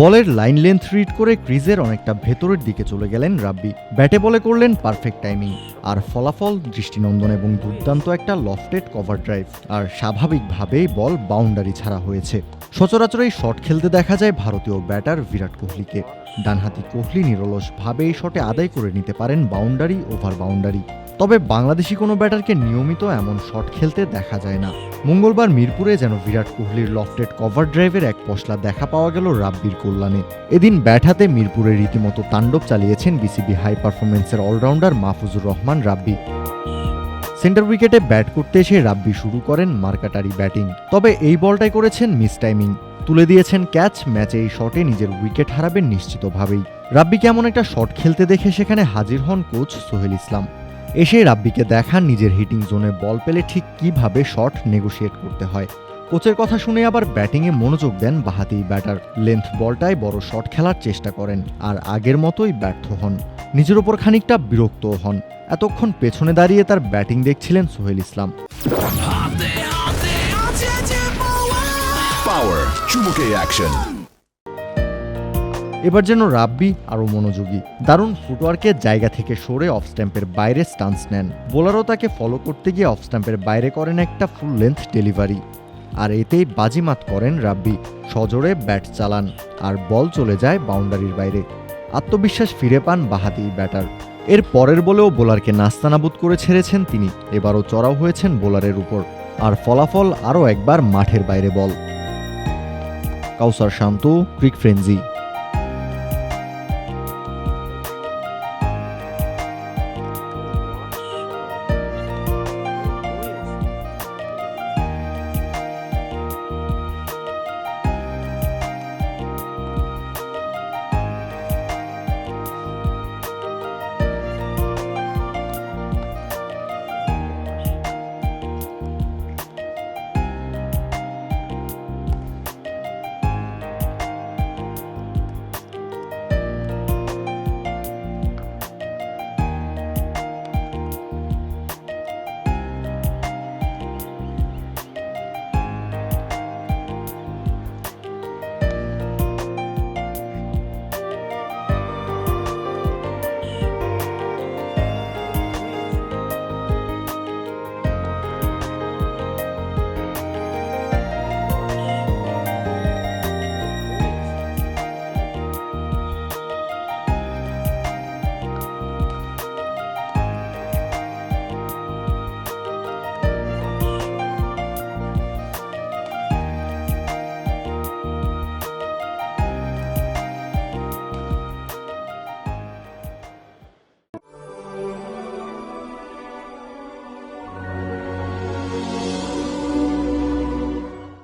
বলের line length read করে ক্রিজের অনেকটা ভেতরের দিকে চলে গেলেন রাব্বি। ব্যাটে বলে করলেন পারফেক্ট টাইমিং। আর ফলাফল, দৃষ্টিনন্দন এবং দুর্দান্ত একটা লফটেড কভার ড্রাইভ। আর স্বাভাবিকভাবেই বল বাউন্ডারি ছাড়া হয়েছে। সচরাচর এই শট খেলতে দেখা যায় ভারতীয় ব্যাটার বিরাট কোহলিকে। ডানহাতি কোহলি নিরলসভাবে এই শটে আদায় করে নিতে পারেন বাউন্ডারি ওভার বাউন্ডারি। তবে বাংলাদেশি কোনো ব্যাটারকে নিয়মিত এমন শট খেলতে দেখা যায় না। মঙ্গলবার মিরপুরে যেন বিরাট কোহলির লফটেড কভার ড্রাইভের এক পশলা দেখা পাওয়া গেল রাব্বির কল্যাণে। এদিন ব্যাট হাতে মিরপুরে রীতিমতো তাণ্ডব চালিয়েছেন বিসিবি হাই পারফরমেন্সের অলরাউন্ডার মাহফুজুর রহমান রাব্বি। সেন্টার উইকেটে ব্যাট করতে এসে রাব্বি শুরু করেন মার্কাটারি ব্যাটিং। তবে এই বলটাই করেছেন মিস টাইমিং। তুলে দিয়েছেন ক্যাচ, ম্যাচে এই শটে নিজের উইকেট হারাবেন নিশ্চিতভাবেই। রাব্বিকে কেমন একটা শট খেলতে দেখে সেখানে হাজির হন কোচ সোহেল ইসলাম। এসে রাব্বিকে দেখান নিজের হিটিং জোনে বল পেলে ঠিক কীভাবে শট নেগোশিয়েট করতে হয়। কোচের কথা শুনে আবার ব্যাটিংয়ে মনোযোগ দেন বাহাতি ব্যাটার। লেন্থ বলটায় বড় শট খেলার চেষ্টা করেন আর আগের মতোই ব্যর্থ হন। নিজের ওপর খানিকটা বিরক্ত হন। এতক্ষণ পেছনে দাঁড়িয়ে তার ব্যাটিং দেখছিলেন সোহেল ইসলাম। এবার যেন রাব্বি আরও মনোযোগী। দারুণ ফুটওয়ার্কে জায়গা থেকে সরে অফ স্ট্যাম্পের বাইরে স্টান্স নেন। বোলারও তাকে ফলো করতে গিয়ে অফ স্ট্যাম্পের বাইরে করেন একটা ফুল লেন্থ ডেলিভারি আর এতেই বাজিমাত করেন রাব্বি। সজোরে ব্যাট চালান, আর বল চলে যায় বাউন্ডারির বাইরে। আত্মবিশ্বাস ফিরে পান বাহাতি ব্যাটার। এর পরের বলেও বোলারকে নাস্তানাবুদ করে ছেড়েছেন তিনি, এবারও চড়াও হয়েছেন বোলারের উপর। আর ফলাফল আরও একবার মাঠের বাইরে বল। কাউসার শান্ত, ক্রিক ফ্রেঞ্জি